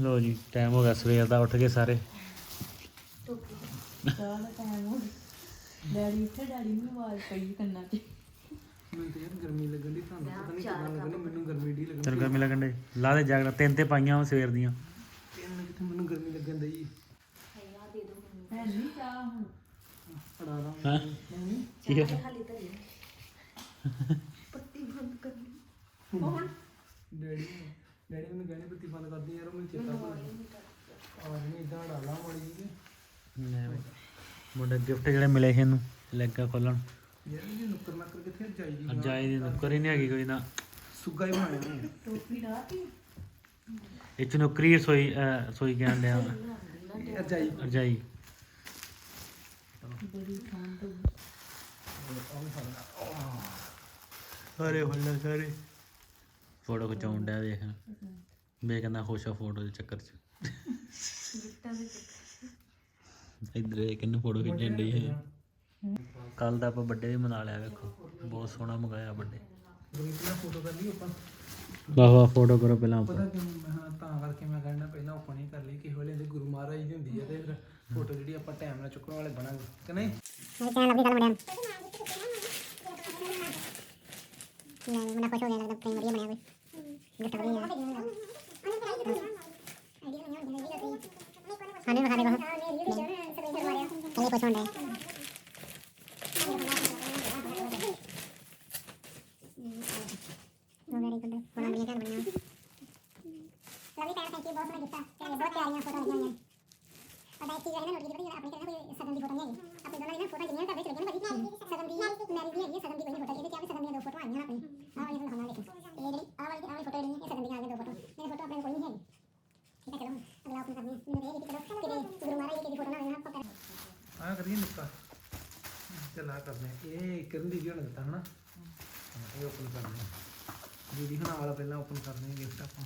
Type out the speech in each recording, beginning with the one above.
ਲੋ ਜੀ ਟਾਈਮ ਹੋ ਗਿਆ ਸਵੇਰ ਦਾ ਉੱਠ ਕੇ ਸਾਰੇ। ਚਾਹ ਦਾ ਟਾਈਮ ਹੋ ਗਿਆ ਡੈਡੀ ਇੱਥੇ ਡੈਡੀ ਨੂੰ ਆਵਾਜ਼ ਪਈ ਕੰਨਾਂ 'ਚ। ਮੈਨੂੰ ਤਾਂ ਯਾਰ ਗਰਮੀ ਲੱਗਣ ਦੀ ਤੁਹਾਨੂੰ ਪਤਾ ਨਹੀਂ ਕਿੰਨਾ ਲੱਗਣੀ ਮੈਨੂੰ ਗਰਮੀ ਢੀ ਲੱਗਣ ਤੈਨੂੰ ਗਰਮੀ ਲੱਗਣ ਦੇ ਲਾ ਦੇ ਜਾਗਦਾ ਤਿੰਨ ਤੇ ਪਾਈਆਂ ਸਵੇਰ ਦੀਆਂ। ਇਹਨਾਂ ਕਿੱਥੇ ਮੈਨੂੰ ਗਰਮੀ ਲੱਗਣ ਦੀ ਹੈ ਨਹੀਂ ਚਾਹ ਹੁਣ। ਫੜਾ ਦਾਂ। ਹਾਂ? ਕੀ ਹੈ ਡੈਡੀ ਡੈਡੀ ਮੈਨੂੰ ਕਹਿੰਦੇ ਬੱਤੀ ਬੰਦ ਕਰਦੀ ਯਾਰ ਉਹ ਮੈਨੂੰ ਚੇਤਾ ਭੁੱਲ ਗਿਆ। ਆ ਨਹੀਂ ਇਦਾਂ ਡਾਲਾ ਮਾੜੀ ਜੀ ਲੈ ਬਈ। ਮੁੰਡੇ ਗਿਫਟ ਜਿਹੜੇ ਮਿਲੇ ਸੀ ਇਹਨੂੰ ਲੱਗਾ ਖੋਲਣ। ਯਾਰ ਇਹ ਨੁੱਕਰ ਨੱਕਰ ਕਿੱਥੇ ਚਾਹੀਦੀ ਅੱਜ ਆਏ ਦੀ ਨੌਕਰ ਹੀ ਨਹੀਂ ਹੈਗੀ ਕੋਈ ਨਾ। ਸੁੱਗਾ ਹੀ ਬਣਾਇਆ ਉਹਨੇ। ਟੋਪੀ ਡਾਤੀ ਇਹ ਚ ਨੌਕਰੀ ਰਸੋਈ ਅਹ, ਰਸੋਈ ਕਹਿਣ ਡਿਆ। ਇਹ ਰਜਾਈ। ਰਜਾਈ। ਬੜੀ ਠੰਡ ਸਾਰੇ ਹੁੱਲਾ ਸਾਰੇ। ਫੋਟੋ ਖਿਚਾਉਣ ਡਿਆ ਦੇਖ ਮੈਂ ਕਹਿੰਦਾ ਖੁਸ਼ ਆ ਫੋਟੋ ਦੇ ਚੱਕਰ ਚ ਇਧਰ ਇਹ ਕਿੰਨੇ ਫੋਟੋ ਖਿੱਚਣ ਡਈ ਹੈ ਕੱਲ ਦਾ ਆਪਾਂ ਵੱਡੇ ਵੀ ਮਨਾ ਲਿਆ ਵੇਖੋ ਬਹੁਤ ਸੋਹਣਾ ਮੰਗਾਇਆ ਵੱਡੇ ਫੋਟੋ ਕਰ ਲਈ ਆਪਾਂ ਵਾਹ ਵਾਹ ਫੋਟੋ ਕਰੋ ਪਹਿਲਾਂ ਆਪਾਂ ਪਤਾ ਹਾਂ ਤਾਂ ਕਰਕੇ ਮੈਂ ਕਹਿੰਦਾ ਪਹਿਲਾਂ ਓਪਨ ਹੀ ਕਰ ਲਈ ਕਿਸੇ ਵੇਲੇ ਦੇ ਗੁਰੂ ਮਹਾਰਾਜ ਦੀ ਹੁੰਦੀ ਹੈ ਤੇ ਫਿਰ ਫੋਟੋ ਜਿਹੜੀ ਆਪਾਂ ਟਾਈਮ ਨਾਲ ਚੁੱਕਣ ਵਾਲੇ ਬਣਾਂਗੇ ਕਿ ਨਹੀਂ ਮੈਂ ਖੁਸ਼ ਹੋ ਗਿਆ ਲੱਗਦਾ ਪ੍ਰੇਮ ਵਧੀਆ ਬਣਿਆ ਕੋਈ ਗਿਫਟ ਵਧੀਆ ਹਾਂ ਨਹੀਂ ਮਖਾ ਦੇ ਕੋ ਇਹ ਖੁਸ਼ ਹੁੰਦਾ ਹੈ ਉਹ ਵੈਰੀ ਗੁੱਡ ਬਣਾ ਬਣਿਆ ਕਰ ਬਣਿਆ ਲਵੀ ਟਾਈਮ ਥੈਂਕ ਯੂ ਬਹੁਤ ਸੋਹਣਾ ਗਿਫਟ ਤੇ ਬਹੁਤ ਪਿਆਰੀਆਂ ਫੋਟੋ ਲੱਗੀਆਂ ਹੋਈਆਂ ਪਤਾ ਇੱਕ ਚੀਜ਼ ਹੈ ਨਾ ਨੋਟ ਕੀਤੀ ਆਪਣੀ ਕਹਿੰਦਾ ਕੋਈ ਸਗਨ ਦੀ ਫੋਟੋ ਨਹੀਂ ਹੈਗੀ ਆਪਣੀ ਦੋਨਾਂ ਦੀ ਨਾ ਫੋਟੋ ਜਿੰਨੀਆਂ ਕਰਦੇ ਚਲੇ ਗਏ ਨਾ ਭਾਜੀ ਸਗਨ ਦੀ ਮੈਰਿਜ ਦੀ ਹੈਗੀ ਹੈ, ਸਗਨ ਦੀ ਕੋਈ ਨਹੀਂ ਫੋਟੋ ਇਹਦੇ ਚ ਆ ਵੀ ਸਗਨ ਦੀਆਂ ਦੋ ਫੋਟੋ ਆਈਆਂ ਨਾ ਆਪਣੀ ਆਹ ਵਾਲੀ ਤੁਹਾਨੂੰ ਦਿਖਾਉਣਾ ਦੇਖੋ ਇਹ ਜਿਹੜੀ ਆਹ ਵਾਲੀ ਆਹ ਵਾਲੀ ਫੋਟੋ ਜਿਹੜੀ ਹੈ, ਇਹ ਸਗਨ ਦੀਆਂ ਆ ਗਈਆਂ ਦੋ ਫੋਟੋ ਮੇਰੇ ਫੋਟੋ ਆਪਣੇ ਕੋਲ ਕੋਈ ਨਹੀਂ ਹੈਗੀ ਠੀਕ ਹੈ ਚਲੋ ਅਗਲਾ ਓਪਨ ਕਰਨੀ ਹੈ। ਮੈਨੂੰ ਇਹ ਕਿ ਚਲੋ ਕਿਤੇ ਗੁਰੂ ਮਹਾਰਾਜ ਜੀ ਦੀ ਫੋਟੋ ਨਾ ਹੋਵੇ ਨਾ ਆਪਾਂ ਕਰ ਆਹ ਕਰੀਏ ਨੁੱਕਾ ਆ ਕਰਦੇ। ਇਹ ਕਰਨ ਦੀ ਵੀ ਹੁਣ ਦਿੱਤਾ ਹਨਾ। ਹਾਂ, ਇਹ ਓਪਨ ਕਰਨੀ ਹੈ। ਦੀਦੀ ਹਣਾ ਵਾਲਾ ਪਹਿਲਾਂ ਓਪਨ ਕਰਨੀ ਹੈ ਗਿਫਟ ਆਪਾਂ।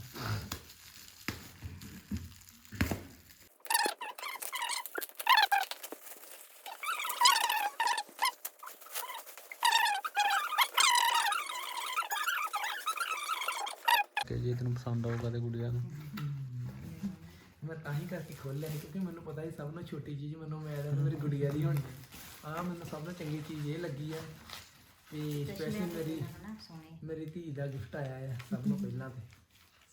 ਕਿ ਜੇ ਤੈਨੂੰ ਪਸੰਦ ਆਊਗਾ ਤੇ ਗੁੜੀਆ ਨੂੰ। ਮੈਂ ਤਾਂ ਹੀ ਕਰਕੇ ਖੋਲਿਆ ਸੀ ਕਿਉਂਕਿ ਮੈਨੂੰ ਪਤਾ ਸੀ ਸਭ ਤੋਂ ਛੋਟੀ ਚੀਜ਼ ਮੈਨੂੰ ਮੈਂ ਤਾਂ ਮੇਰੀ ਗੁੜੀਆ ਦੀ ਹੋਣੀ ਆ ਮੈਨੂੰ ਸਭ ਤੋਂ ਚੰਗੀ ਚੀਜ਼ ਇਹ ਲੱਗੀ ਆ ਵੀ ਸਪੈਸ਼ਲ ਮੇਰੀ ਮੇਰੀ ਧੀ ਦਾ ਗਿਫਟ ਆਇਆ ਹੈ ਸਭ ਤੋਂ ਪਹਿਲਾਂ ਤੇ।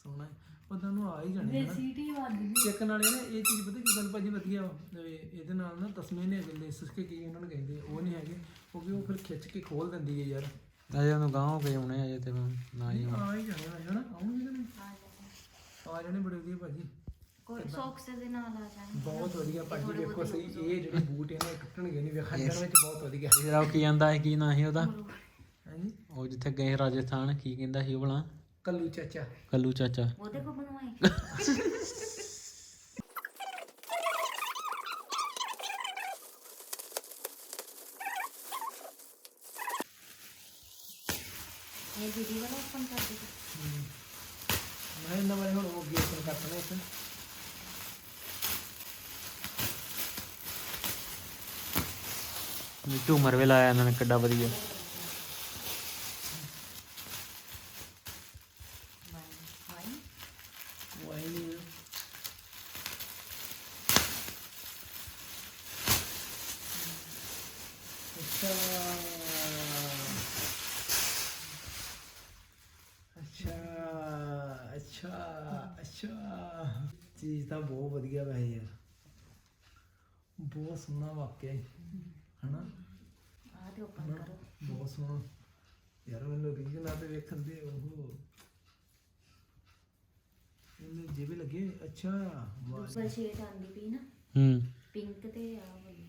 ਸੋਹਣਾ ਉਹਦਾਂ ਨੂੰ ਆ ਹੀ ਜਾਣੇ ਹਨਾ। ਸੀਟੀ ਵੱਜ ਗਈ। ਇੱਕ ਨਾਲੇ ਨਾ ਇਹ ਚੀਜ਼ ਪਤਾ ਕੀ ਗੱਲ ਭਾਜੀ ਵਧੀਆ ਵਾ, ਇਹ- ਇਹਦੇ ਨਾਲ ਨਾ ਤਸਮੇ ਨੇ ਅਗਲੇ ਸੁਸਕੇ ਕੀ ਉਹਨਾਂ ਨੂੰ ਕਹਿੰਦੇ ਉਹ ਨਹੀਂ ਹੈਗੇ। ਕਿਉਂਕਿ ਉਹ ਫਿਰ ਖਿੱਚ ਕੇ ਖੋਲ ਦਿੰਦੀ ਹੈ ਯਾਰ। ਅਜੇ ਉਹਨੂੰ ਗਾਂਹ ਹੋ ਕੇ ਆਉਣੇ ਅਜੇ ਤੇ ਨਾ ਹੀ ਆ ਹੀ ਜਾਣੇ ਆ ਹਨਾ ਆਉਣਗੇ ਕਿ ਨਹੀਂ? ਆ ਜਾਣੇ ਬੜੇ ਵਧੀਆ ਭਾਜੀ। ਕੋਈ ਸੌਕਸ ਦੇ ਨਾਲ ਆ ਜਾਣ ਬਹੁਤ ਵਧੀਆ ਭਾਜੀ ਵੇਖੋ ਸਹੀ ਇਹ ਜਿਹੜੇ ਬੂਟ ਇਹਨਾਂ ਟੁੱਟਣਗੇ ਨਹੀਂ ਵੇਖਣ ਵਿੱਚ ਬਹੁਤ ਵਧੀਆ। ਇਹਦਾ ਉਹ ਕੀ ਜਾਂਦਾ ਹੈ ਕੀ ਨਾ ਸੀ ਉਹਦਾ? ਹਾਂਜੀ? ਉਹ ਜਿੱਥੇ ਗਏ ਰਾਜਸਥਾਨ ਕੀ ਕਹਿੰਦਾ ਸੀ ਉਹ ਭਲਾ? ਕੱਲੂ ਚਾਚਾ। ਕੱਲੂ ਚਾਚਾ। ਉਹਦੇ ਕੋ ਬਣਵਾਏ। ਇਹ ਦੀਦੀ ਵਾਲਾ ਕਰ ਦੇ। ਮੈਂ ਬਾਰੇ ਹੁਣ ਉਹ ਅੱਗੇ ਓਪਨ ਕਰਨਾ ਇਸ ਝੂਮਰ ਵੀ ਲਾਇਆ ਇਹਨਾਂ ਨੇ ਕਿੱਡਾ ਵਧੀਆ। ਅੱਛਾ ਅੱਛਾ ਅੱਛਾ। ਚੀਜ਼ ਤਾਂ ਬਹੁਤ ਵਧੀਆ ਵੈ ਯਾਰ। ਬਹੁਤ ਸੋਹਣਾ ਵਾਕਿਆ ਹੀ ਹਨਾ ਆ ਤੇ ਓਪਨ ਹਨਾ? ਸੋਹਣਾ ਯਾਰ ਮੈਨੂੰ ਰੀਜਨ ਤੇ ਵੇਖਣ ਦੇ ਉਹ। ਇਹਨੇ ਜੇਬੇ ਲੱਗੇ ਅੱਛਾ ਵਾਹ। ਸ਼ੇਡ ਆਂਦੀ ਪਈ ਨਾ। ਹੂੰ। ਪਿੰਕ ਤੇ ਆ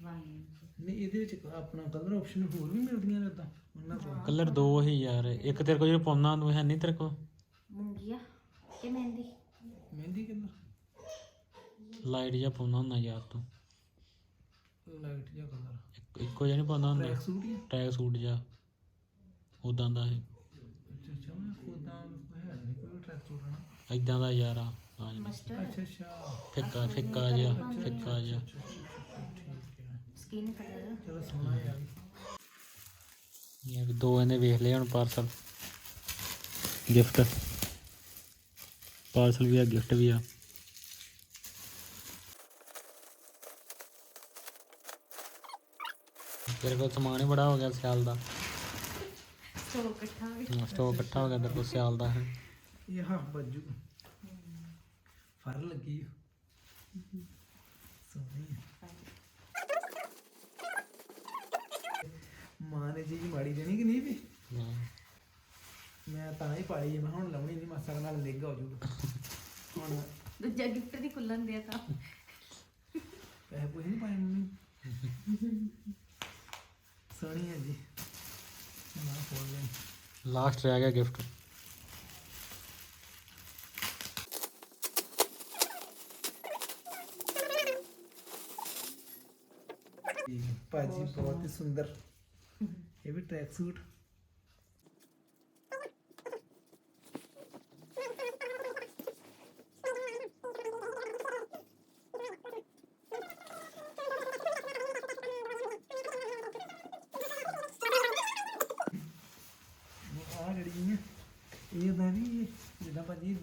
ਵਾਈਨ ਨਹੀਂ ਇਹਦੇ ਵਿੱਚ ਆਪਣਾ ਕਲਰ ਆਪਸ਼ਨ ਹੋਰ ਵੀ ਮਿਲਦੀਆਂ ਨੇ ਉਹਨਾਂ ਤੋਂ ਕਲਰ ਦੋ ਹੀ ਯਾਰ। ਇੱਕ ਤੇਰੇ ਕੋਲ ਜਿਹੜਾ ਪਾਉਂਦਾ ਤੂੰ ਹੈ ਨਹੀਂ ਤੇਰੇ ਕੋਲ। ਮੁੰਗੀਆ ਤੇ ਮਹਿੰਦੀ। ਮਹਿੰਦੀ ਕਲਰ ਲਾਈਟ ਜਿਹਾ ਪਾਉਂਦਾ ਹੁੰਦਾ ਯਾਰ ਤੂੰ। ਲਾਈਟ ਜਿਹਾ ਕਲਰ ਇੱਕ- ਜਿਹਾ ਨਹੀਂ ਪਾਉਂਦਾ ਹੁੰਦਾ। ਟਰੈਕ ਸੂਟ ਹੀ ਆ? ਸੂਟ ਜਿਹਾ। ਉਦਾਂ ਦਾ ਹੈ ਐਦਾਂ ਦਾ ਯਾਰ ਆ ਹਾਂ ਫਿੱਕਾ ਫਿੱਕਾ ਜਿਹਾ ਫਿੱਕਾ ਜਿਹਾ। ਇਹ ਦੋ ਇਹਨੇ ਵੇਖ ਲਿਆ ਹੁਣ ਪਾਰਸਲ ਗਿਫਟ ਪਾਰਸਲ ਵੀ ਆ ਗਿਫਟ ਵੀ ਆ। ਤੇਰੇ ਕੋਲ ਸਮਾਨ ਹੀ ਬੜਾ ਹੋ ਗਿਆ ਸਿਆਲ ਦਾ। ਸੋ ਇਕੱਠਾ ਵੀ ਸਟੋਕ ਇਕੱਠਾ ਹੋ ਗਿਆ ਤੇਰੇ ਕੋਲ ਸਿਆਲ ਦਾ ਇਹ ਹਾਂ ਬੱਜੂ। ਫਰ ਲੱਗੀ ਸੋਹਣੀ ਆ। ਮਾਂ ਨੇ ਜੀ ਮਾੜੀ ਦੇਣੀ ਕਿ ਨਹੀਂ ਵੀ? ਹਾਂ। ਮੈਂ ਤਾਂ ਹੀ ਪਾਈ ਆ, ਮੈਂ ਹੁਣ ਲਾਉਣੀ ਨਹੀਂ ਮਾਸਾ ਨਾਲ ਨਿੱਘ ਹੋ ਜੂਗਾ ਹੁਣ ਦੂਜਾ ਗਿਫਟ ਦੀ ਖੁੱਲਣ ਦੇ ਤਾਂ। ਪੈਸੇ ਪੂਸੇ ਨਹੀਂ ਪਾਏ ਮੰਮੀ? ਸੋਹਣੀ ਹੈ ਜੀ। ਮੈਂ ਫੋਨ ਲੈ ਲਾਸਟ ਰਹਿ ਗਿਆ ਗਿਫਟ ਭਾਜੀ ਬਹੁਤ ਹੀ ਸੁੰਦਰ ਇਹ ਵੀ ਟਰੈਕ ਸੂਟ ਆ ਜਿਹੜੀ ਹੈ ਇਹ ਤਾਂ ਵੀ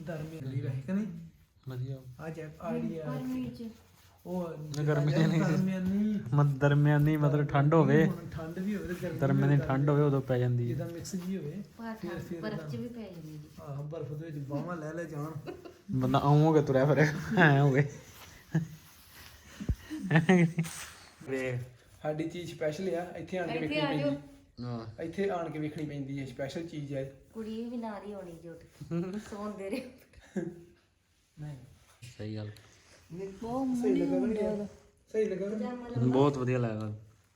ਭਾਜੀ ਦਰਮਿਆਨੀ ਰਹੇ ਕਿ ਨਹੀਂ? ਵਧੀਆ। ਆ ਜੈਕ ਆੜੀ ਆ ਗਰਮੀ ਚ ਉਹ ਗਰਮੀ ਚ ਨਹੀਂ। ਦਰਮਿਆਨੀ ਮਤ ਦਰਮਿਆਨੀ ਮਤਲਬ ਠੰਡ ਹੋਵੇ। ਹੁਣ ਠੰਡ ਵੀ ਹੋਵੇ ਤੇ ਗਰਮੀ ਦਰਮਿਆਨੀ ਠੰਡ ਹੋਵੇ ਉਦੋਂ ਪੈ ਜਾਂਦੀ ਹੈ। ਜਿੱਦਾਂ ਮਿਕਸ ਜੀ ਹੋਵੇ ਪਰ ਫਿਰ ਫਿਰ ਬਰਫ਼ ਚ ਵੀ ਪੈ ਜਾਂਦੀ ਜੀ ਆਹ ਬਰਫ਼ ਦੇ ਵਿੱਚ ਬਾਹਾਂ ਲੈ ਲੈ ਜਾਣ। ਬੰਦਾ ਆਉਂ ਹੋ ਕੇ ਤੁਰਿਆ ਫਿਰੇ ਐ ਹੋਵੇ। ਵੇ ਸਾਡੀ ਚੀਜ਼ ਸਪੈਸ਼ਲ ਆ। ਇੱਥੇ ਆਣ ਕੇ ਵੇਖਣੀ। ਪੈਂਦੀ। ਹਾਂ। ਇੱਥੇ ਆਣ ਕੇ ਵੇਖਣੀ ਪੈਂਦੀ ਹੈ ਸਪੈਸ਼ਲ ਚੀਜ਼ ਹੈ। ਕੁੜੀ ਵੀ ਨਾਲ ਹੀ ਹੋਣੀ ਜੁੱਟ ਸੌਣ ਦੇ ਰਹੇ। ਨਹੀਂ। ਸਹੀ ਗੱਲ। ਸਹੀ ਲੱਗਾ ਕਿ ਨਹੀਂ ਸਹੀ ਲੱਗਾ ਕਿ ਨਹੀਂ? ਬਹੁਤ ਵਧੀਆ ਲੱਗਾ।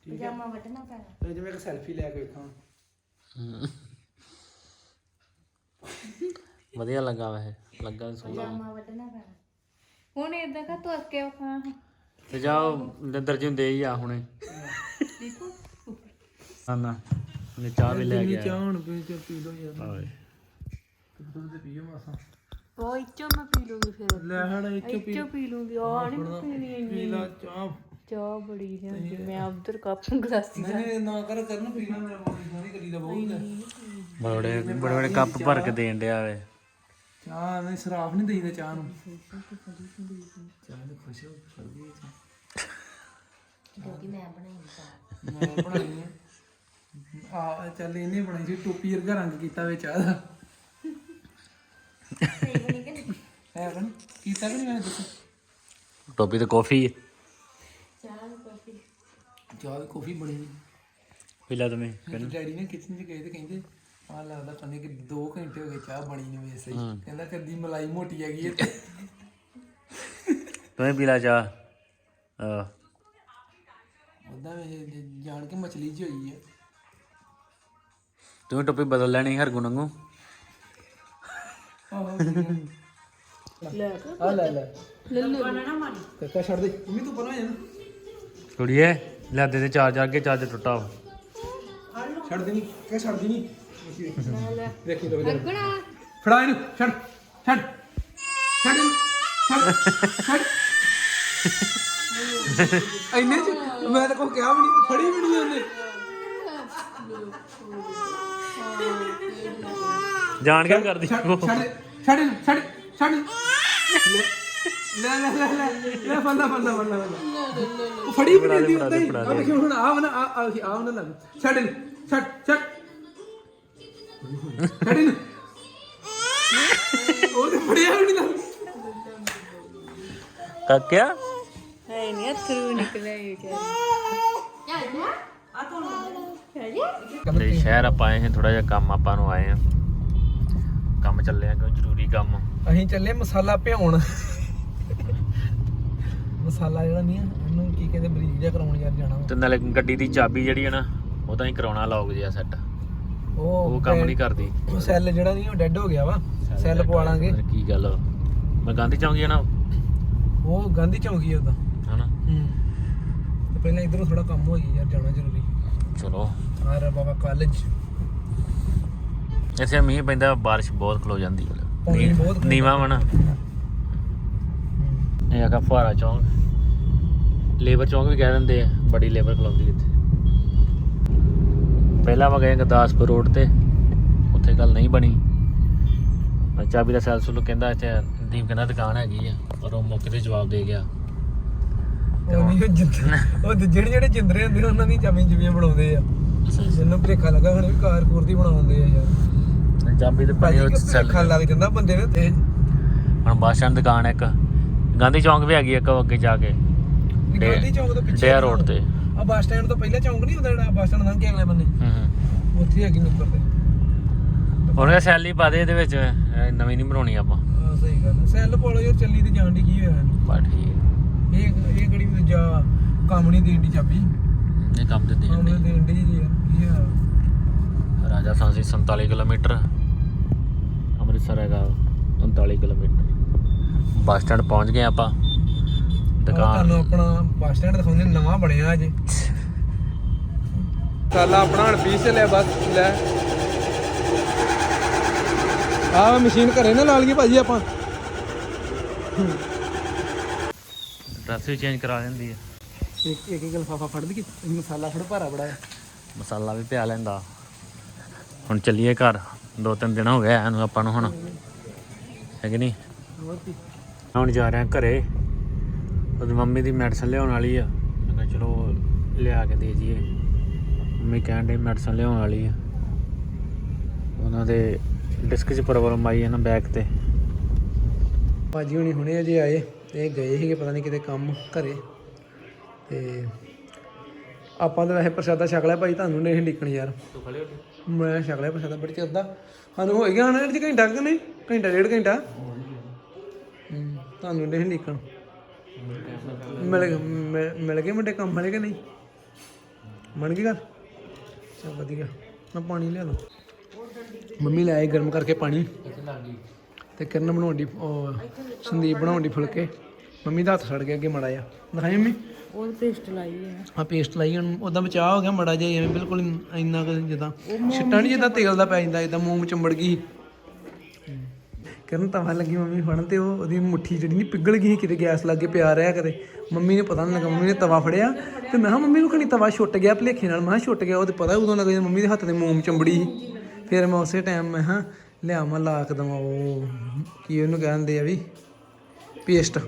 ਪਜਾਮਾ ਵੱਟਣਾ ਪੈਣਾ। ਤੇ ਜਿਵੇਂ ਇੱਕ ਸੈਲਫੀ ਲੈ ਕੇ ਵੇਖਾਂ। ਵਧੀਆ ਲੱਗਾ ਵੈਸੇ। ਲੱਗਾ ਸੋਹਣਾ। ਪਜਾਮਾ ਵੱਟਣਾ ਪੈਣਾ। ਹੁਣ ਇਦਾਂ ਕਾ ਤੁਰ ਕੇ ਵਖਾ ਤੇ ਜਾਓ ਨਿੰਦਰ ਜੀ ਦੇ ਹੀ ਆ ਹੁਣੇ। ਨਾ ਨਾ। ਨੇ ਚਾਹ ਵੀ ਲੈ ਗਿਆ ਚਾਹ ਹੁਣ ਪੀ ਕੇ ਪੀ ਲਓ ਯਾਰ। ਓਏ ਦੁੱਧ ਤੇ ਪੀਓ ਮਾਸਾ। ਉਹ ਇੱਚੋ ਮੈਂ ਪੀ ਲੂੰਗੀ ਫਿਰ। ਲੈ ਹੜ ਇੱਥੇ ਪੀ ਇੱਚੋ ਪੀ ਲੂੰਗੀ। ਆ ਨਹੀਂ ਪੀਣੀ ਇੰਨੀ। ਪੀ ਲਾ ਚਾਹ। ਚਾਹ ਬੜੀ ਲਿਆਂਦੀ ਮੈਂ ਉਧਰ ਕੱਪ ਗਲਾਸੀ ਨਹੀਂ ਨਹੀਂ ਨਾ ਕਰ ਕਰਨ ਪੀਣਾ ਮੇਰਾ ਬਹੁਤ ਨਹੀਂ ਕਰੀਦਾ ਬਹੁਤ ਬੜੇ ਬੜੇ ਬੜੇ ਕੱਪ ਭਰ ਕੇ ਦੇਣ ਡਿਆ ਵੇ। ਚਾਹ ਨਹੀਂ ਸਰਾਫ ਨਹੀਂ ਦੇਈਦਾ ਚਾਹ ਨੂੰ। ਚਾਹ ਨੂੰ ਖੁਸ਼ ਹੋ ਫੜਦੀ ਹੈ ਕਿਉਂਕਿ ਮੈਂ ਬਣਾਈ ਚਾਹ। ਮੈਂ ਬਣਾਈ ਹੈ। ਆ ਚੱਲ ਇਹਨੇ ਬਣਾਈ ਸੀ ਟੋਪੀ ਵਰਗਾ ਰੰਗ ਕੀਤਾ ਵੇ ਚਾਹ ਦਾ ਹੈ ਬਣ ਕੀਤਾ ਕਿ ਨਹੀਂ ਮੈਂ ਦੱਸ? ਟੋਪੀ ਤੇ ਕਾਫੀ ਚਾਹ ਕਾਫੀ। ਚਾਹ ਦੀ ਕਾਫੀ ਬਣੀ ਨਹੀਂ। ਪੀ ਲੈ ਤੁਮੇ ਡੈਡੀ ਨੇ ਕਿਚਨ 'ਚ ਗਏ ਤੇ ਕਹਿੰਦੇ ਆ ਲੱਗਦਾ ਕਹਿੰਦੇ ਕਿ 2 ਘੰਟੇ ਹੋ ਗਏ ਚਾਹ ਬਣੀ ਨੂੰ ਵੇ ਸਹੀ ਕਹਿੰਦਾ ਕਦੀ ਮਲਾਈ ਮੋਟੀ ਹੈਗੀ ਹੈ ਤੁਮੇ ਪੀ ਲੈ ਚਾਹ। ਆ ਉਦਾਂ ਇਹ ਜਾਣ ਕੇ ਮਛਲੀ ਜੀ ਹੋਈ ਹੈ ਤੂੰ ਟੋਪੀ ਬਦਲ ਲੈਣੀ ਹਰਗੁਣ ਵਾਂਗੂ। ਆਹੋ ਲੈ ਆ ਲੈ ਲੈ। ਕੱਕਾ ਛੱਡ ਦੇ। ਮੰਮੀ ਤੂੰ ਪਰਾਂ ਜਾ ਨਾ ਕੁੜੀਏ ਲੈ ਦੇ ਦੇ ਚਾਰਜਰ ਅੱਗੇ ਚਾਰਜਰ ਟੁੱਟਾ ਵਾ। ਛੱਡ ਦੇ ਨਹੀਂ ਕਿ ਛੱਡ ਦੀ ਨਹੀਂ ਵੇਖੀ ਲੋ ਜਰਾ ਫੜਾ ਇਹਨੂੰ ਛੱਡ ਛੱਡ। ਛੱਡ ਇਹਨੂੰ, ਛੱਡ ਛੱਡ। ਇੰਨੇ ਚ ਮੈਂ ਤਾਂ ਕੋਈ ਕਿਹਾ ਵੀ ਨਹੀਂ ਫੜੀ ਵੀ ਨਹੀਂ ਉਹਨੇ। ਜਾਣ ਕੇ ਕਰਦੀ ਛੱਡ ਛੱਡ ਛੱਡ ਇਹਨੂੰ, ਛੱਡ। ਲੈ ਲੈ ਲੈ ਲੈ ਲੈ ਫੰਦਾ ਫੰਦਾ ਫੰਦਾ ਉਹ ਫੜੀ ਵੀ ਨਹੀਂ ਹੁੰਦਾ ਹੀ। ਆ ਵੇਖੀ ਹੁਣ ਆ ਨਾ ਆ ਆ ਆ ਨਾ ਲੱਗ ਛੱਡ ਇਹਨੂੰ, ਛੱਡ ਛੱਡ। ਛੱਡ ਇਹਨੂੰ। ਉਹ ਤੇ ਫੜਿਆ ਵੀ ਨਹੀਂ ਲੱਗ ਕਾਕਿਆ? ਹੈ ਨਹੀਂ ਅਥਰੂ ਨਿਕਲੇ ਇਹ ਤੇ ਸ਼ਹਿਰ ਆਪਾਂ ਆਏ ਹਾਂ ਥੋੜਾ ਜਿਹਾ ਕੰਮ ਆਪਾਂ ਨੂੰ ਆਏ ਹਾਂ। ਕੰਮ ਚੱਲਿਆ ਕੋਈ ਜ਼ਰੂਰੀ ਕੰਮ। ਅਸੀਂ ਚੱਲੇ ਮਸਾਲਾ ਭਿਉਣ। ਮਸਾਲਾ ਜਿਹੜਾ ਨਹੀਂ ਆ ਉਹਨੂੰ ਕੀ ਕਹਿੰਦੇ ਬਰੀਕ ਜਿਹਾ ਕਰਾਉਣ ਯਾਰ ਜਾਣਾ ਵਾ। ਤੇ ਨਾਲੇ ਗੱਡੀ ਦੀ ਚਾਬੀ ਜਿਹੜੀ ਹੈ ਨਾ ਉਹ ਤਾਂ ਹੀ ਕਰਾਉਣਾ ਲੌਗ ਜਿਆ ਸੈੱਟ ਉਹ ਉਹ ਕੰਮ ਨਹੀਂ ਕਰਦੀ। ਉਹ ਸੈੱਲ ਜਿਹੜਾ ਨਹੀਂ ਉਹ ਡੈੱਡ ਹੋ ਗਿਆ ਵਾ। ਸੈੱਲ ਪਵਾ ਲਾਂਗੇ। ਪਤਾ ਨੀ ਕੀ ਗੱਲ। ਮੈਂ ਗਾਂਧੀ ਚੌਂਕੀ ਆ ਨਾ ਉਹ ਗਾਂਧੀ ਚੌਂਕੀ ਉਹਦਾ। ਹਨਾ? ਹੂੰ। ਤੇ ਪਹਿਲਾਂ ਇਧਰੋਂ ਥੋੜਾ ਕੰਮ ਹੋ ਗਿਆ ਯਾਰ ਜਾਣਾ ਜ਼ਰੂਰੀ। ਚਲੋ। ਆਰ ਬਾਬਾ ਕਾਲਜ ਇੱਥੇ ਮੀਂਹ ਪੈਂਦਾ ਬਾਰਿਸ਼ ਬਹੁਤ ਖਲੋ ਜਾਂਦੀ ਹੈ। ਬਹੁਤ ਨੀਵਾ ਵਣਾ ਇਹ ਹੈਗਾ ਫੁਹਾਰਾ ਚੌਂਕ। ਲੇਬਰ ਚੌਂਕ ਵੀ ਕਹਿ ਦਿੰਦੇ ਆ ਬੜੀ ਲੇਬਰ ਖਲੋਂਦੀ ਇੱਥੇ। ਪਹਿਲਾਂ ਮੈਂ ਗਏ ਗੁਰਦਾਸਪੁਰ ਰੋਡ ਤੇ ਉੱਥੇ ਗੱਲ ਨਹੀਂ ਬਣੀ। ਚਾਬੀ ਦਾ ਸੈਲਸ ਨੂੰ ਕਹਿੰਦਾ ਇੱਥੇ ਦੀਪ ਕਹਿੰਦਾ ਦੁਕਾਨ ਹੈਗੀ ਆ ਪਰ ਉਹ ਮੌਕੇ ਤੇ ਜਵਾਬ ਦੇ ਗਿਆ। ਉਹ ਨਹੀਂ ਉਹ ਜਿੰਦ- ਉਹ ਤੇ ਜਿਹੜੇ ਜਿਹੜੇ ਜਿੰਦਰੇ ਹੁੰਦੇ ਉਹਨਾਂ ਦੀ ਚਾਬੀ ਜਿਵੇਂ ਬਣਾਉਂਦੇ ਆ। ਮੈਨੂੰ ਭਰੇਖਾ ਲੱਗਾ ਹੁਣ ਵੀ ਕਾਰ ਕੂਰ ਦੀ ਬਣਾਉਂਦੇ ਆ ਯਾਰ। ਤੇ ਭਾਜੀ ਬਣੀ ਉਹ ਕਿ ਸੈੱਲ ਭਰੇਖਾ ਲੱਗ ਜਾਂਦਾ ਬੰਦੇ ਨੂੰ ਤੇ ਹੁਣ ਬੱਸ ਸਟੈਂਡ ਦੁਕਾਨ ਇੱਕ। ਗਾਂਧੀ ਚੌਂਕ ਵੀ ਹੈਗੀ ਇੱਕ ਅੱਗੇ ਜਾ ਕੇ। ਗਾਂਧੀ ਚੌਂਕ ਤੋਂ ਪਿੱਛੇ ਡੇਅਰ ਰੋਡ ਤੇ। ਆ ਬੱਸ ਸਟੈਂਡ ਤੋਂ ਪਹਿਲਾਂ ਚੌਂਕ ਨਹੀਂ ਹੁੰਦਾ ਜਿਹੜਾ? ਬੱਸ ਸਟੈਂਡ ਲੰਘ ਕੇ ਅਗਲੇ ਬੰਨੇ। ਹੂੰ ਹੂੰ। ਉੱਥੇ ਹੈਗੀ ਨੁੱਕਰ ਤੇ। ਉਹਨੇ ਸੈਲੀ ਪਾ ਦੇ ਇਹਦੇ ਵਿੱਚ। ਇਹ ਨਵੀਂ ਨਹੀਂ ਬਣਾਉਣੀ ਆਪਾਂ। ਹਾਂ ਸਹੀ ਗੱਲ ਹੈ। ਸੈੱਲ ਪੋਲੋ ਯਾਰ ਚੱਲੀ ਤੇ ਜਾਣ ਦੀ ਕੀ ਹੋਇਆ? ਬਾ ਠੀਕ ਇਹ ਇਹ ਗੜੀ ਜਾ ਕੰਮ ਨਹੀਂ ਦੇਣ ਦੀ ਚਾਬੀ। ਇਹ ਕੰਮ ਤੇ ਕੰਮ ਦੇ। ਦੇਣ ਦੀ ਯਾਰ ਕੀ ਹੋਇਆ ਰਾਜਾ ਸਾਂਸੀ 47 ਕਿਲੋਮੀਟਰ ਅੰਮ੍ਰਿਤਸਰ ਹੈਗਾ 39 ਕਿਲੋਮੀਟਰ। ਬੱਸ ਸਟੈਂਡ ਪਹੁੰਚ ਗਏ ਆਪਾਂ। ਦੁਕਾਨ ਤੁਹਾਨੂੰ ਆਪਣਾ ਬੱਸ ਸਟੈਂਡ ਦਿਖਾਉਂਦੇ ਨਵਾਂ ਬਣਿਆ ਅਜੇ। ਚੱਲ ਆਪਣਾ ਹੁਣ ਪੀਸ ਲੈ ਬਸ ਲੈ। ਆਹ ਮਸ਼ੀਨ ਘਰੇ ਨਾ ਲਾ ਲਈਏ ਭਾਜੀ ਆਪਾਂ। ਡਰੈਸ ਵੀ ਚੇਂਜ ਕਰਾ ਲੈਂਦੀ ਹੈ ਇੱਕ ਇੱਕ ਇੱਕ ਲਫਾਫਾ ਫੜ ਲਈਏ ਮਸਾਲਾ ਥੋੜਾ ਭਾਰਾ ਬੜਾ ਮਸਾਲਾ ਵੀ ਪਿਆ ਲੈਂਦਾ। ਹੁਣ ਚੱਲੀਏ ਘਰ। ਦੋ ਤਿੰਨ ਦਿਨ ਹੋ ਗਏ ਇਹਨੂੰ ਆਪਾਂ ਨੂੰ ਹੁਣ। ਹੈ ਕਿ ਨਹੀਂ? ਹੁਣ ਜਾ ਰਹੇ ਹਾਂ ਘਰੇ। ਉਹਦੀ ਮੰਮੀ ਦੀ ਮੈਡੀਸਨ ਲਿਆਉਣ ਵਾਲੀ ਆ। ਮੈਂ ਕਿਹਾ ਚਲੋ ਲਿਆ ਕੇ ਦੇ ਜੀਏ ਮੰਮੀ ਕਹਿਣ ਦੇ ਮੈਡੀਸਨ ਲਿਆਉਣ ਵਾਲੀ ਆ। ਉਹਨਾਂ ਦੇ ਡਿਸਕ 'ਚ ਪ੍ਰੋਬਲਮ ਆਈ ਹੈ ਨਾ ਬੈਕ ਤੇ। ਭਾਜੀ ਹੁਣੀ ਹੁਣੇ ਅਜੇ ਆਏ। ਤੇ ਇਹ ਗਏ ਸੀਗੇ ਪਤਾ ਨਹੀਂ ਕਿਤੇ ਕੰਮ ਘਰੇ। ਤੇ ਆਪਾਂ ਤਾਂ ਵੈਸੇ ਪ੍ਰਸ਼ਾਦਾ ਛਕ ਲਿਆ ਭਾਈ ਤੁਹਾਨੂੰ ਨਹੀਂ ਲਿਖਣ ਯਾਰ। ਮੈਂ ਛਕ ਲਿਆ ਪ੍ਰਸ਼ਾਦਾ ਬੜੀ ਚਿਰ ਦਾ। ਸਾਨੂੰ ਹੋ ਗਿਆ ਨਾ ਜੀ ਘੰਟਾ ਕਿ ਨਹੀਂ? ਘੰਟਾ ਡੇਢ ਘੰਟਾ? ਹੂੰ, ਤੁਹਾਨੂੰ ਨਹੀਂ ਲਿਖਣ ਮਿਲ ਗਏ- ਮਿਲ- ਮਿਲ ਗਏ ਮੁੰਡੇ ਕੰਮ ਵਾਲੇ ਕਿ ਨਹੀਂ? ਬਣ ਗਈ ਗੱਲ? ਚਲ ਵਧੀਆ ਮੈਂ ਪਾਣੀ ਲਿਆ ਦਾਂ। ਮੰਮੀ ਲੈ ਆਈ ਗਰਮ ਕਰਕੇ ਪਾਣੀ। ਤੇ ਕਿਰਨ ਬਣਾਉਣ ਦੀ ਉਹ ਸੰਦੀਪ ਬਣਾਉਣ ਦੀ ਫੁਲਕੇ। ਮੰਮੀ ਦਾ ਹੱਥ ਸੜ ਗਿਆ ਅੱਗੇ ਮੜਾ ਜਾ ਦਿਖਾਈ ਮੰਮੀ। ਉਹ ਪੇਸਟ ਲਾਈ ਹੈ ਆ। ਪੇਸਟ ਲਾਈ ਹੁਣ ਉਦਾਂ ਬਚਾਅ ਹੋ ਗਿਆ ਮੜਾ ਜਿਹਾ ਐਵੇਂ ਬਿਲਕੁਲ ਇੰਨਾ ਕੁ ਜਿੱਦਾਂ ਛਿੱਟਾ ਨਹੀਂ ਜਿੱਦਾਂ ਤੇਲ ਦਾ ਪੈ ਜਾਂਦਾ ਜਿੱਦਾਂ ਮੂੰਹ ਚੰਬੜ ਗਈ। ਕਿਰਨ ਤਵਾ ਲੱਗੀ ਮੰਮੀ ਫੜਨ ਤੇ ਉਹ ਉਹਦੀ ਮੁੱਠੀ ਜਿਹੜੀ ਨਹੀਂ ਪਿਗਲ ਗਈ ਕਿਤੇ ਗੈਸ ਲੱਗ ਕੇ ਪਿਆ ਰਿਹਾ ਕਦੇ। ਮੰਮੀ ਨੇ ਪਤਾ ਨਹੀਂ ਲੱਗਾ ਮੰਮੀ ਨੇ ਤਵਾ ਫੜਿਆ ਤੇ ਮੈਂ ਕਿਹਾ ਮੰਮੀ ਨੂੰ ਖਣੀ ਤਵਾ ਛੁੱਟ ਗਿਆ ਭਲੇਖੇ ਨਾਲ। ਮੈਂ ਛੁੱਟ ਗਿਆ। ਉਹ ਤੇ ਪਤਾ ਉਦੋਂ ਲੱਗਾ ਜਦੋਂ ਮੰਮੀ ਦੇ ਹੱਥ ਤੇ ਮੋਮ ਚੰਬੜੀ ਫਿਰ ਮੈਂ ਉਸੇ ਟਾਈਮ ਮੈਂ ਹਾਂ ਲਿਆ ਮੈਂ ਲਾ ਕੇ ਦਵਾਂ। ਉਹ ਕੀ ਉਹਨੂੰ ਕਹਿੰਦੇ ਆ ਵੀ ਪੇਸਟ।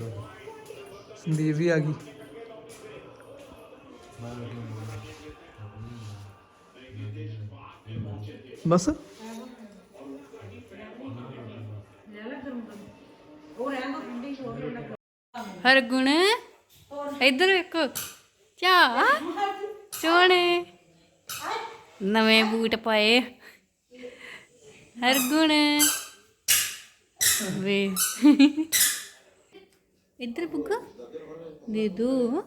ਸੰਦੀਪ ਵੀ ਆ ਗਈ। ਬਸ। ਹਰਗੁਣ, ਇੱਧਰ ਵੇਖੋ। ਚਾ। ਚੋਣੇ। ਨਵੇਂ ਬੂਟ ਪਾਏ। ਹਰਗੁਣ। ਵੇ। ਇੱਧਰ ਬੁੱਗਾ ਦੇ ਦੋ।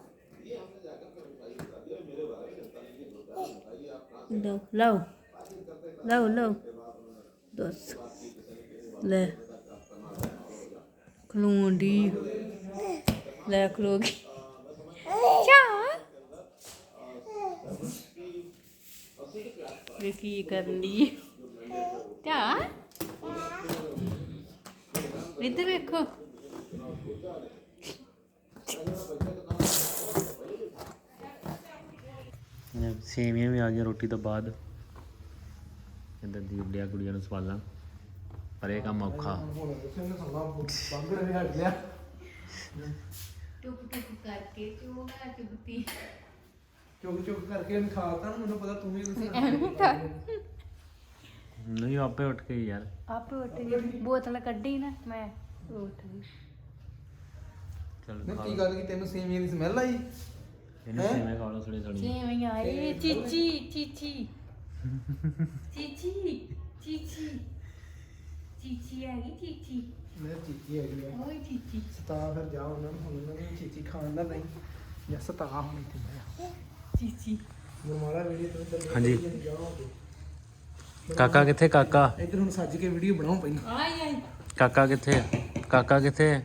ਲਓ ਲਓ। ਲਓ ਲਓ। ਦੱਸ। ਲੈ। ਖਲੋਂਡੀ। ਲੈ, ਖਲੋ ਗਈ। ਚਾ ਵੇ ਕੀ ਕਰਨੀ ਚਾ ਇੱਧਰ ਵੇਖੋ। ਸੇਵੀਆਂ ਵੀ ਆ ਗਈਆਂ ਰੋਟੀ ਤੋਂ ਬਾਅਦ। ਇੱਧਰ ਦੀ ਉੱਡਿਆ ਕੁੜੀਆਂ ਨੂੰ ਸਵਾਲਾਂ ਪਰ ਇਹ ਕੰਮ ਔਖਾ। ਟੁਕ ਟੁਕ ਕਰਕੇ ਚੋਗਾ ਚੁਗਤੀ ਚੁੱਕ ਚੁੱਕ ਕਰਕੇ ਉਹਨੇ ਖਾਤਾ ਮੈਨੂੰ ਪਤਾ ਤੂੰ ਵੀ ਨਹੀਂ ਆਪੇ ਉੱਠ ਕੇ ਯਾਰ। ਆਪੇ ਉੱਠ ਗਈ ਬੋਤਲ ਕੱਢੀ ਨਾ ਮੈਂ ਉੱਠ ਗਈ। ਚਲ ਮੈਂ ਕੀ ਗੱਲ ਕੀ ਤੈਨੂੰ ਸੇਵੀਆਂ ਦੀ ਸਮੈਲ ਆਈ? ਇਹਨੂੰ ਸੇਵੀਆਂ ਖਾ ਲਓ ਥੋੜੀ ਥੋੜੀ ਜਿਵੇਂ ਆਏ ਚੀਚੀ ਚੀਚੀ। ਚੀਚੀ ਚੀਚੀ। ਚੀਚੀ ਆ ਗਈ ਚੀਚੀ। ਮੈਂ ਚੀਚੀ ਹੈਗੀ ਆ। ਓਏ ਚੀਚੀ। ਸਤਾ ਫਿਰ ਜਾ ਉਹਨਾਂ ਨੂੰ ਹੁਣ ਉਹਨਾਂ ਨੂੰ ਚੀਚੀ ਖਾਣ ਦਾ ਨਹੀਂ। ਜਾਂ ਸਤਾ ਹੁਣ ਇੱਥੇ ਮੈਂ ਚੀਚੀ। ਗੁਰਮਾਲਾ ਵੀਡੀਓ ਤੋਂ ਚੱਲ ਹਾਂਜੀ। ਕਾਕਾ ਕਿੱਥੇ ਕਾਕਾ? ਇੱਧਰ ਹੁਣ ਸੱਜ ਕੇ ਵੀਡੀਓ ਬਣਾਉ ਪੈਂਦਾ ਆਈ ਆਈ ਕਾਕਾ ਕਿੱਥੇ? ਕਾਕਾ ਕਿੱਥੇ? ਹੈ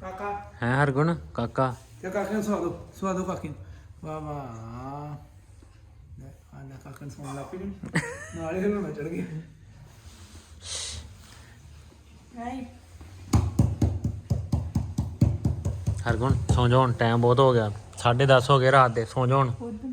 ਕਾਕਾ। ਹੈ ਹਰਗੁਣ? ਕਾਕਾ। ਤੇ ਕਾਕੇ ਨੂੰ ਸਵਾ ਦੋ ਸਵਾ ਦੋ ਕਾਕੇ ਨੂੰ। ਵਾਹ। ਆ ਲੈ ਕਾਕੇ ਨੂੰ ਸਵਾ ਲਾ ਪੀ ਨਾਲ ਹੀ ਨੂੰ ਚੜ ਗਈ ਆਈ ਹਰਗੁਣ ਸੌਂ ਜਾਓ ਹੁਣ ਟਾਈਮ ਬਹੁਤ ਹੋ ਗਿਆ। 10:30 ਹੋ ਗਏ ਰਾਤ ਦੇ ਸੌਂ ਜਾਓ ਹੁਣ। ਉਧਰ